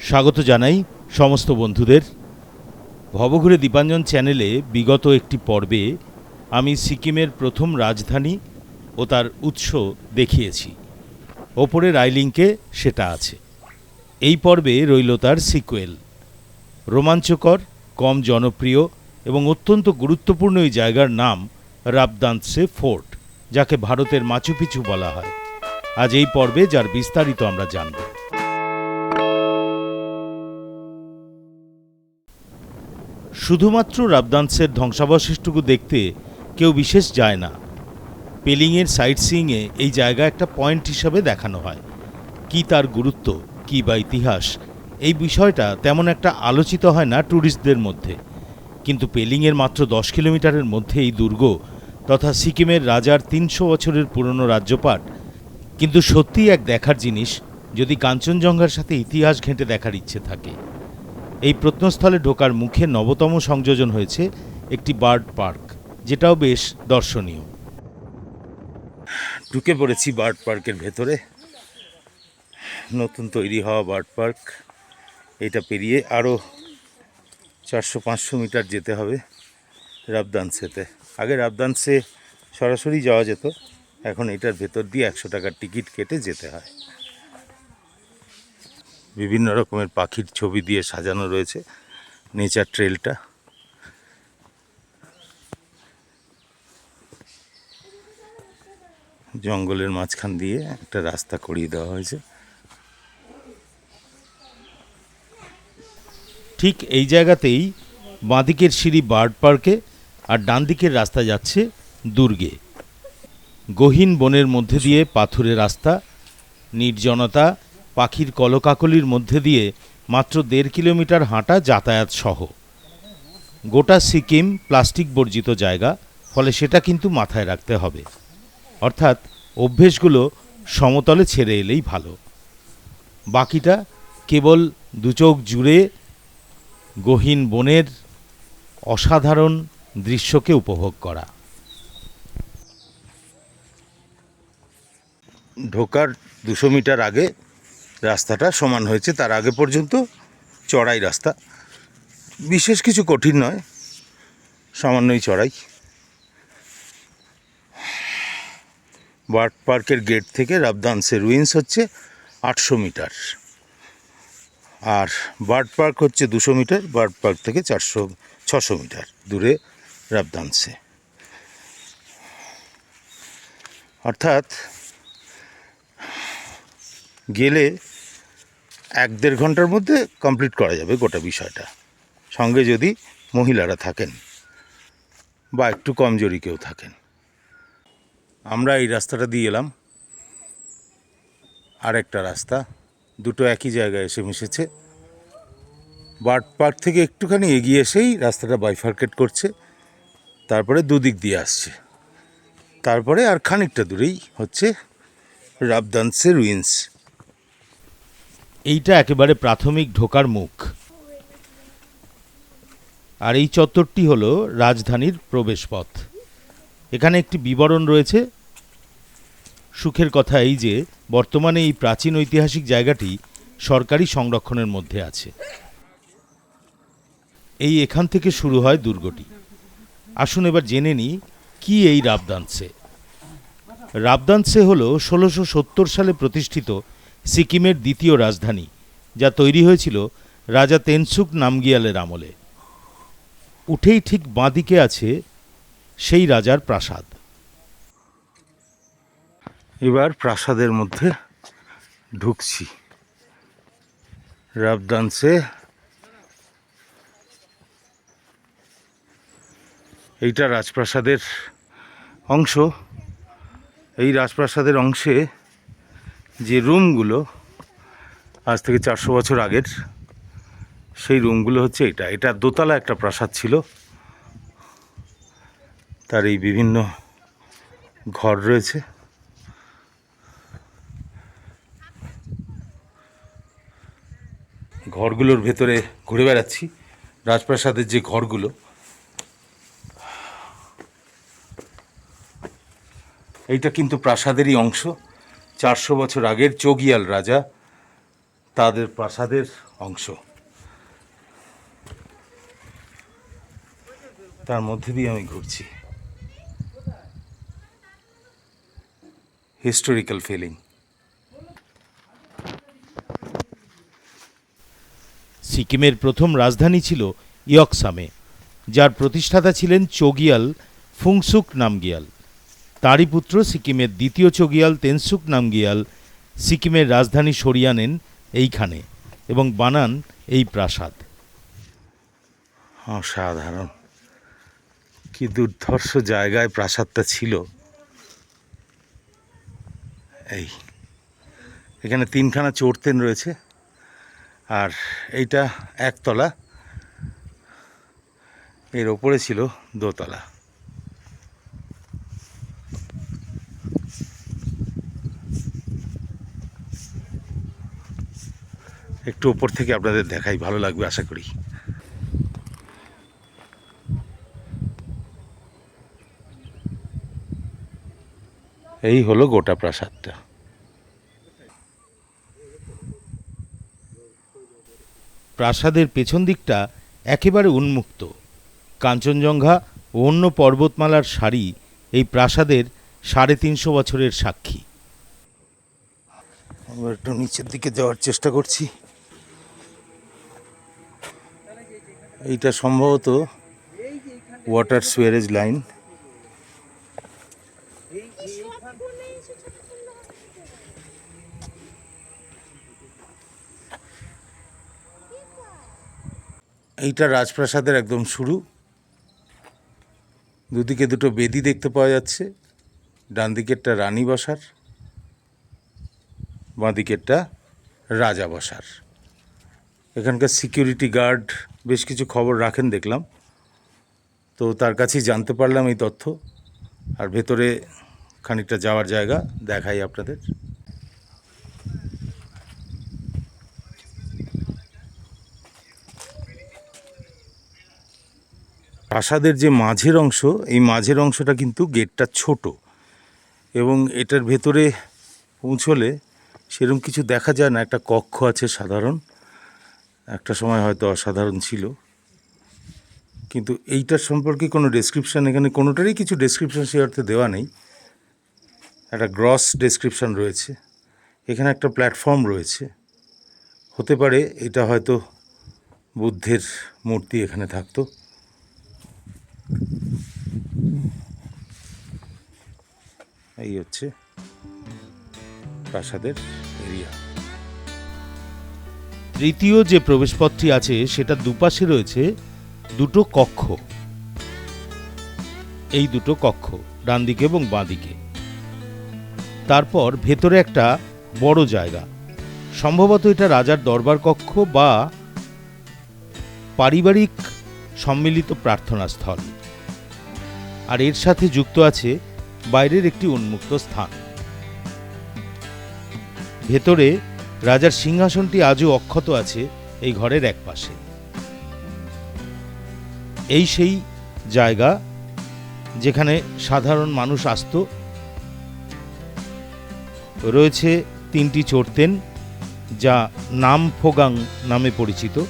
স্বাগত জানাই সমস্ত বন্ধুদের। ভবঘুরে দীপাঞ্জন চ্যানেলে বিগত একটি পর্বে আমি সিকিমের প্রথম রাজধানী ও তার উৎস দেখিয়েছি। ওপরে রাইলিংকে সেটা আছে। এই পর্বে রইল তার সিকুয়েল। রোমাঞ্চকর, কম জনপ্রিয় এবং অত্যন্ত গুরুত্বপূর্ণ এই জায়গার নাম রাবদান্সে ফোর্ট, যাকে ভারতের মাচুপিচু বলা হয়। আজ এই পর্বে যার বিস্তারিত আমরা জানব। শুধুমাত্র রাবদান্সের ধ্বংসাবশেষটুকু দেখতে কেউ বিশেষ যায় না। পেলিংয়ের সাইট সিইংয়ে এই জায়গা একটা পয়েন্ট হিসাবে দেখানো হয়। কি তার গুরুত্ব, কি বা ইতিহাস, এই বিষয়টা তেমন একটা আলোচিত হয় না ট্যুরিস্টদের মধ্যে। কিন্তু পেলিংয়ের মাত্র দশ কিলোমিটারের মধ্যে এই দুর্গ তথা সিকিমের রাজার তিনশো বছরের পুরনো রাজ্যপাট কিন্তু সত্যিই এক দেখার জিনিস, যদি কাঞ্চনজঙ্ঘার সাথে ইতিহাস ঘেঁটে দেখার ইচ্ছে থাকে। এই প্রত্নস্থলে ঢোকার মুখে নবতম সংযোজন হয়েছে একটি বার্ড পার্ক, যেটাও বেশ দর্শনীয়। ঢুকে পড়েছি বার্ড পার্কের ভেতরে। নতুন তৈরি হওয়া বার্ড পার্ক। এটা পেরিয়ে আরও চারশো পাঁচশো মিটার যেতে হবে রাবদানসেতে। আগে রাবদানসে সরাসরি যাওয়া যেত, এখন এটার ভেতর দিয়ে একশো টাকার টিকিট কেটে যেতে হয়। বিভিন্ন রকমের পাখির ছবি দিয়ে সাজানো রয়েছে নেচার ট্রেলটা। জঙ্গলের মাঝখান দিয়ে একটা রাস্তা করিয়ে দেওয়া হয়েছে। ঠিক এই জায়গাতেই বাঁদিকের সিঁড়ি বার্ড পার্কে আর ডান দিকের রাস্তা যাচ্ছে দুর্গে। গহীন বনের মধ্যে দিয়ে পাথুরে রাস্তা, নির্জনতা পাখির কলকাকলির মধ্যে দিয়ে মাত্র দেড় কিলোমিটার হাঁটা যাতায়াত সহ গোটা সিকিম প্লাস্টিক বর্জিত জায়গা, ফলে সেটা কিন্তু মাথায় রাখতে হবে। অর্থাৎ অভ্যেসগুলো সমতলে ছেড়ে এলেই ভালো। বাকিটা কেবল দুচোখ জুড়ে গহীন বনের অসাধারণ দৃশ্যকে উপভোগ করা। ঢোকার দুশো মিটার আগে রাস্তাটা সমান হয়েছে, তার আগে পর্যন্ত চড়াই রাস্তা। বিশেষ কিছু কঠিন নয়, সামান্যই চড়াই। বার্ড পার্কের গেট থেকে রাবদান্সে রুইন্স হচ্ছে আটশো মিটার। আর বার্ড পার্ক হচ্ছে দুশো মিটার, বার্ড পার্ক থেকে চারশো, ছশো মিটার দূরে রাবদান্সে। অর্থাৎ গেলে এক দেড় ঘণ্টার মধ্যে কমপ্লিট করা যাবে গোটা বিষয়টা। সঙ্গে যদি মহিলারা থাকেন বা একটু কমজোরি কেউ থাকেন। আমরা এই রাস্তাটা দিয়ে এলাম। আরেকটা রাস্তা। দুটো একই জায়গায় এসে মিশেছে। বার্ড পার্ক থেকে একটুখানি এগিয়ে এসেই রাস্তাটা বাইফার্কেট করছে। তারপরে দুদিক দিয়ে আসছে। তারপরে আর খানিকটা দূরেই হচ্ছে রাবদান্সের উইন্স এইটা একেবারে প্রাথমিক ঢোকার মুখ। আর এই চত্বরটি হলো রাজধানীর প্রবেশপথ। এখানে একটি বিবরণ রয়েছে। সুখের কথা এই যে, বর্তমানে এই প্রাচীন ঐতিহাসিক জায়গাটি সরকারি সংরক্ষণের মধ্যে আছে। এই এখান থেকে শুরু হয় দুর্গটি। আসুন এবার জেনে নিই, কি এই রাবদান্সে রাবদান্সে হল ষোলোশো সত্তর সালে প্রতিষ্ঠিত সিকিমের দ্বিতীয় রাজধানী, যা তৈরি হয়েছিল রাজা তেনসুক নামগিয়ালের আমলে। উঠেই ঠিক বাঁদিকে আছে সেই রাজার প্রাসাদ। এবার প্রাসাদের মধ্যে ঢুকছি। রাবদান্সে এইটা রাজপ্রাসাদের অংশ। এই রাজপ্রাসাদের অংশে যে রুমগুলো আজ থেকে চারশো বছর আগের, সেই রুমগুলো হচ্ছে এটা। এটা দোতলা একটা প্রাসাদ ছিল। তার এই বিভিন্ন ঘর রয়েছে। ঘরগুলোর ভেতরে ঘুরে বেড়াচ্ছি। রাজপ্রাসাদের যে ঘরগুলো, এইটা কিন্তু প্রাসাদেরই অংশ। চারশো বছর আগের চোগিয়াল রাজা, তাদের প্রাসাদের অংশ। তার মধ্যে দিয়ে আমি ঘুরছি। হিস্টোরিক্যাল ফিলিং সিকিমের প্রথম রাজধানী ছিল ইয়কসামে, যার প্রতিষ্ঠাতা ছিলেন চোগিয়াল ফুংসুক নামগিয়াল। তারই পুত্র সিকিমের দ্বিতীয় চগিয়াল তেনসুক নামগিয়াল সিকিমের রাজধানী সরিয়ে আনেন এইখানে এবং বানান এই প্রাসাদ। অসাধারণ। কি দুর্ধর্ষ জায়গায় প্রাসাদটা ছিল। এই, এখানে তিনখানা চোরতেন রয়েছে। আর এইটা একতলা। এর ওপরে ছিল দোতলা। একটু ওপর থেকে আপনাদের দেখাই ভালো লাগবে আশা করি। এই হলো গোটা প্রাসাদটা। প্রাসাদের পেছন দিকটা একেবারে উন্মুক্ত। কাঞ্চনজঙ্ঘা ও অন্য পর্বতমালার সারি এই প্রাসাদের সাড়ে তিনশো বছরের সাক্ষী। আমরা একটু নিচের দিকে যাওয়ার চেষ্টা করছি। এইটা সম্ভবত ওয়াটার সুয়ারেজ লাইন এইটা রাজপ্রাসাদের একদম শুরু। দুদিকে দুটো বেদি দেখতে পাওয়া যাচ্ছে। ডান দিকেরটা রানী বসার, বাঁ দিকেরটা রাজা বসার। এখানকার সিকিউরিটি গার্ড বেশ কিছু খবর রাখেন দেখলাম। তো তার কাছেই জানতে পারলাম এই তথ্য। আর ভেতরে খানিকটা যাওয়ার জায়গা দেখাই আপনাদের। প্রাসাদের যে মাঝের অংশ, এই মাঝের অংশটা কিন্তু গেটটা ছোট এবং এটার ভেতরে পৌঁছলে সেরকম কিছু দেখা যায় না। একটা কক্ষ আছে সাধারণ। একটা সময় হয়তো অসাধারণ ছিল। কিন্তু এইটার সম্পর্কে কোনো ডেসক্রিপশান এখানে কোনোটারই কিছু ডেসক্রিপশান সে অর্থে দেওয়া নেই। একটা গ্রস ডেসক্রিপশান রয়েছে। এখানে একটা প্ল্যাটফর্ম রয়েছে। হতে পারে এটা হয়তো বুদ্ধের মূর্তি এখানে থাকতো। এই হচ্ছে প্রাসাদের এরিয়া তৃতীয় যে প্রবেশপথটি আছে, সেটা দুপাশে রয়েছে দুটো কক্ষ। এই দুটো কক্ষ, ডান দিকে এবং বাঁ দিকে। তারপর ভেতরে একটা বড় জায়গা। সম্ভবত এটা রাজার দরবার কক্ষ বা পারিবারিক সম্মিলিত প্রার্থনা স্থল আর এর সাথে যুক্ত আছে বাইরের একটি উন্মুক্ত স্থান। ভেতরে রাজার সিংহাসনটি আজও অক্ষত আছে এই ঘরের এক পাশে এই সেই জায়গা যেখানে সাধারণ মানুষ আসত। রয়েছে তিনটি চড়তেন যা নাম ফোগাং নামে পরিচিত,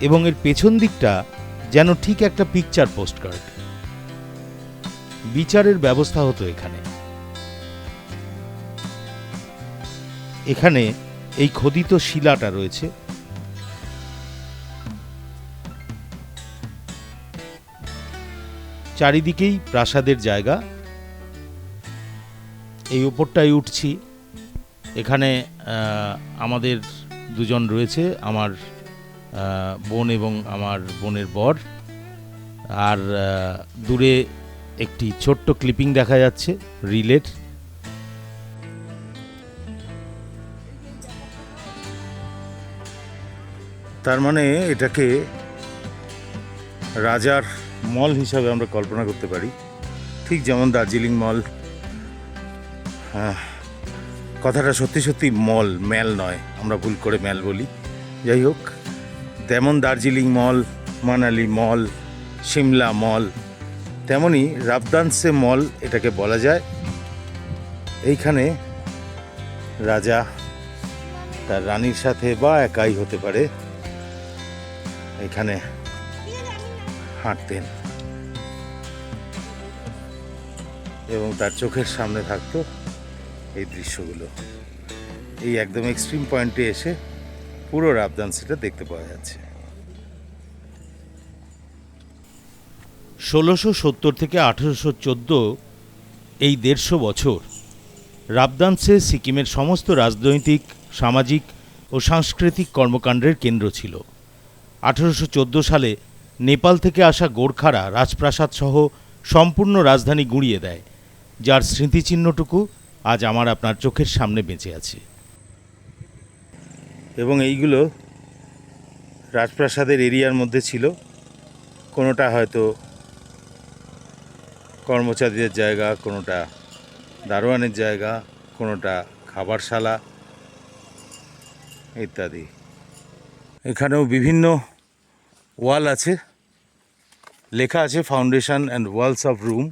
এবং এর পেছন দিকটা যেন ঠিক একটা পিকচার পোস্টকার্ড বিচারের ব্যবস্থা হতো এখানে। এখানে এই খোদিত শিলাটা রয়েছে। চারিদিকেই প্রাসাদের জায়গা। এই ওপরটায় উঠছি। এখানে আমাদের দুজন রয়েছে, আমার বোন এবং আমার বোনের বর। আর দূরে একটি ছোট্ট ক্লিপিং দেখা যাচ্ছে, রিলের। তার মানে এটাকে রাজার মল হিসাবে আমরা কল্পনা করতে পারি। ঠিক যেমন দার্জিলিং মল কথাটা সত্যি সত্যি মল, ম্যাল নয়, আমরা ভুল করে ম্যাল বলি। যাই হোক, তেমন দার্জিলিং মল, মানালি মল, সিমলা মল, তেমনি রাবদানসে মল এটাকে বলা যায়। এইখানে রাজা তার রানীর সাথে বা একাই হতে পারে। এখানে হাঁটতেন। এবং তার চোখের সামনে থাকতো এই দৃশ্যগুলো। এই একদম এক্সট্রিম পয়েন্টে এসে পুরো রাবদান সেটা দেখতে পাওয়া যাচ্ছে। ষোলোশো সত্তর থেকে আঠেরোশো চোদ্দ এই দেড়শো বছর রাবদানসে সিকিমের সমস্ত রাজনৈতিক, সামাজিক ও সাংস্কৃতিক কর্মকাণ্ডের কেন্দ্র ছিল। আঠেরোশো চোদ্দ সালে নেপাল থেকে আসা গোর্খারা রাজপ্রাসাদ সহ সম্পূর্ণ রাজধানী গুঁড়িয়ে দেয়, যার স্মৃতিচিহ্নটুকু আজ আমার আপনার চোখের সামনে বেঁচে আছে। এবং এইগুলো রাজপ্রাসাদের এরিয়ার মধ্যে ছিল। কোনোটা হয়তো কর্মচারীদের জায়গা, কোনোটা দারোয়ানের জায়গা, কোনোটা খাবারশালা ইত্যাদি। এখানেও বিভিন্ন ওয়াল আছে। লেখা আছে foundation and walls of room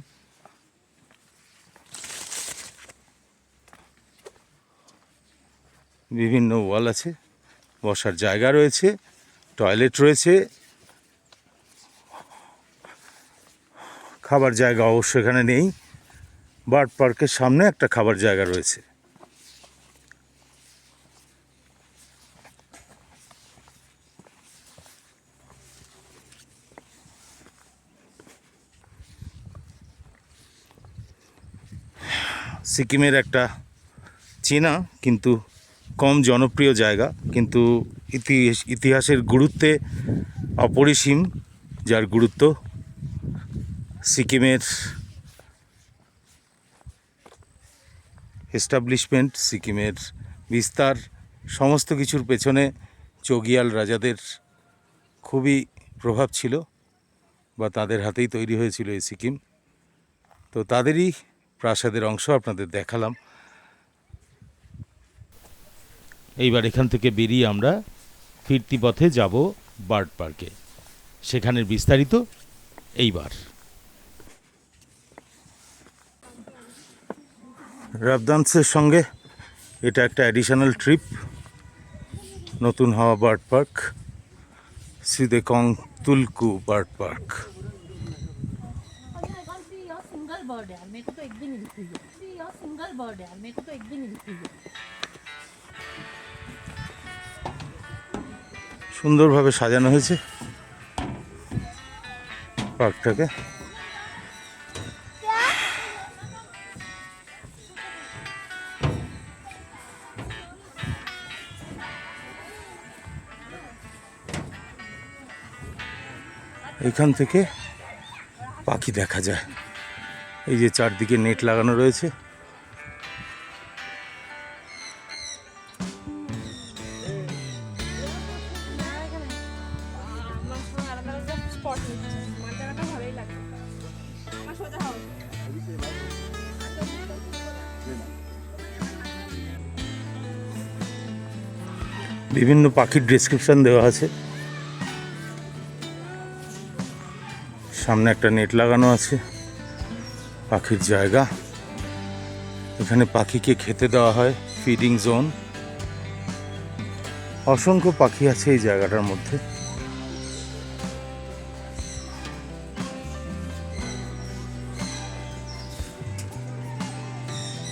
বিভিন্ন ওয়াল আছে, বসার জায়গা রয়েছে, টয়লেট রয়েছে। খাবার জায়গা অবশ্য এখানে নেই। বার্ড পার্কের সামনে একটা খাবার জায়গা রয়েছে। সিকিমের একটা চেনা, কিন্তু কম জনপ্রিয় জায়গা, কিন্তু ইতিহাস, ইতিহাসের গুরুত্বে অপরিসীম, যার গুরুত্ব সিকিমের এস্টাবলিশমেন্ট, সিকিমের বিস্তার, সমস্ত কিছুর পেছনে চগিয়াল রাজাদের খুবই প্রভাব ছিল বা তাদের হাতেই তৈরি হয়েছিল এই সিকিম। তো তাদেরই প্রাসাদের অংশ আপনাদের দেখালাম। এইবার এখান থেকে বেরিয়ে আমরা ফিরতি পথে যাব বার্ড পার্কে। সেখানের বিস্তারিত এইবার। রাবদান্সের সঙ্গে এটা একটা অ্যাডিশনাল ট্রিপ নতুন হওয়া bird park Sidkeong Tulku bird park. Single bird है मेरे को तो एक भी नहीं दिखी है सी और सिंगल बर्ड है मेरे को तो एक भी नहीं दिखी है সুন্দরভাবে সাজানো হয়েছে পার্কটাকে এখান থেকে পাখি দেখা যায় এই যে চারদিকে নেট লাগানো রয়েছে। বিভিন্ন পাখির ডেসক্রিপশন দেওয়া আছে। সামনে একটা নেট লাগানো আছে। পাখির জায়গা। এখানে পাখিকে খেতে দেওয়া হয় ফিডিং জোন অসংখ্য পাখি আছে এই জায়গাটার মধ্যে।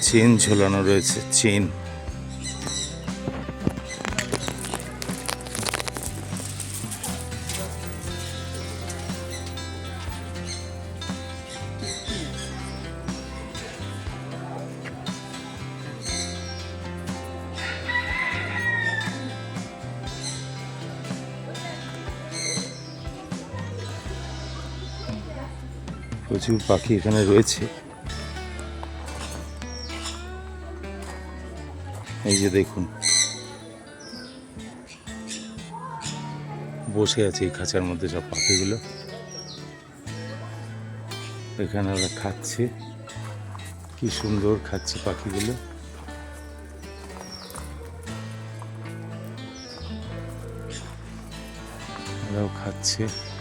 চেন ঝোলানো রয়েছে, চেন। প্রচুর পাখি এখানে রয়েছে। এই যে দেখুন। বসে আছে এই খাঁচার মধ্যে সব পাখিগুলো। এখানে ওরা খাচ্ছে। কি সুন্দর খাচ্ছে পাখিগুলো। ওরাও খাচ্ছে।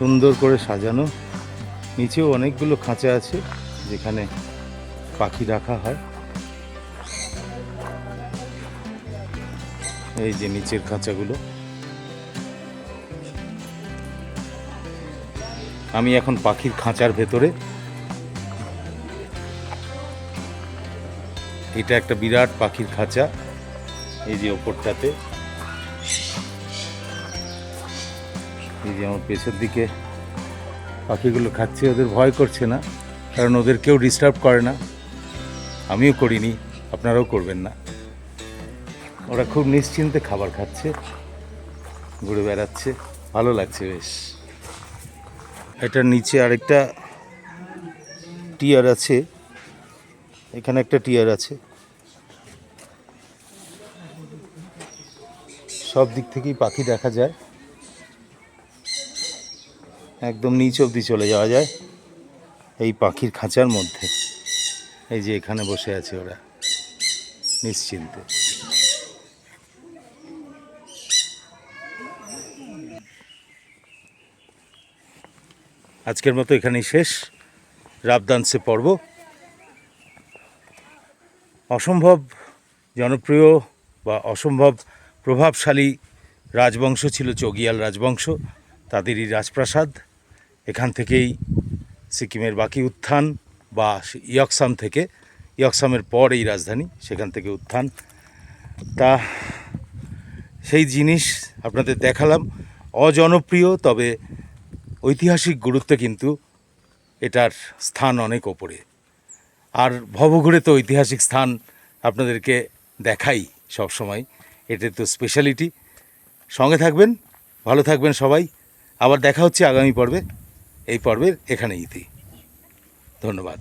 সুন্দর করে সাজানো। নিচেও অনেকগুলো খাঁচা আছে, যেখানে পাখি রাখা হয়। এই যে নিচের খাঁচাগুলো। আমি এখন পাখির খাঁচার ভেতরে। এটা একটা বিরাট পাখির খাঁচা, এই যে ওপরটাতে। এই যে আমার পেছর দিকে পাখিগুলো খাচ্ছে, ওদের ভয় করছে না, কারণ ওদের কেউ ডিস্টার্ব করে না। আমিও করিনি, আপনারাও করবেন না। ওরা খুব নিশ্চিন্তে খাবার খাচ্ছে, ঘুরে বেড়াচ্ছে, ভালো লাগছে বেশ। এটার নিচে আরেকটা টিয়ার আছে, এখানে একটা টিয়ার আছে। সব দিক থেকেই পাখি দেখা যায়। একদম নিচ অবধি চলে যাওয়া যায় এই পাখির খাঁচার মধ্যে। এই যে এখানে বসে আছে ওরা। নিশ্চিন্তে। আজকের মতো এখানেই শেষ। রাবদান্সে পর্ব। অসম্ভব জনপ্রিয় বা অসম্ভব প্রভাবশালী রাজবংশ ছিল চগিয়াল রাজবংশ, তাদেরই রাজপ্রাসাদ। এখান থেকেই সিকিমের বাকি উত্থান বা ইয়কসাম থেকে, ইয়কসামের পর এই রাজধানী, সেখান থেকে উত্থান। তা সেই জিনিস আপনাদের দেখালাম, অজনপ্রিয়, তবে ঐতিহাসিক গুরুত্ব কিন্তু এটার স্থান অনেক ওপরে। আর ভবঘুরে তো ঐতিহাসিক স্থান আপনাদেরকে দেখাই সব সময় এটা তো স্পেশালিটি সঙ্গে থাকবেন, ভালো থাকবেন সবাই। আবার দেখা হচ্ছে আগামী পর্বে। এই পর্বের এখানেই ধন্যবাদ।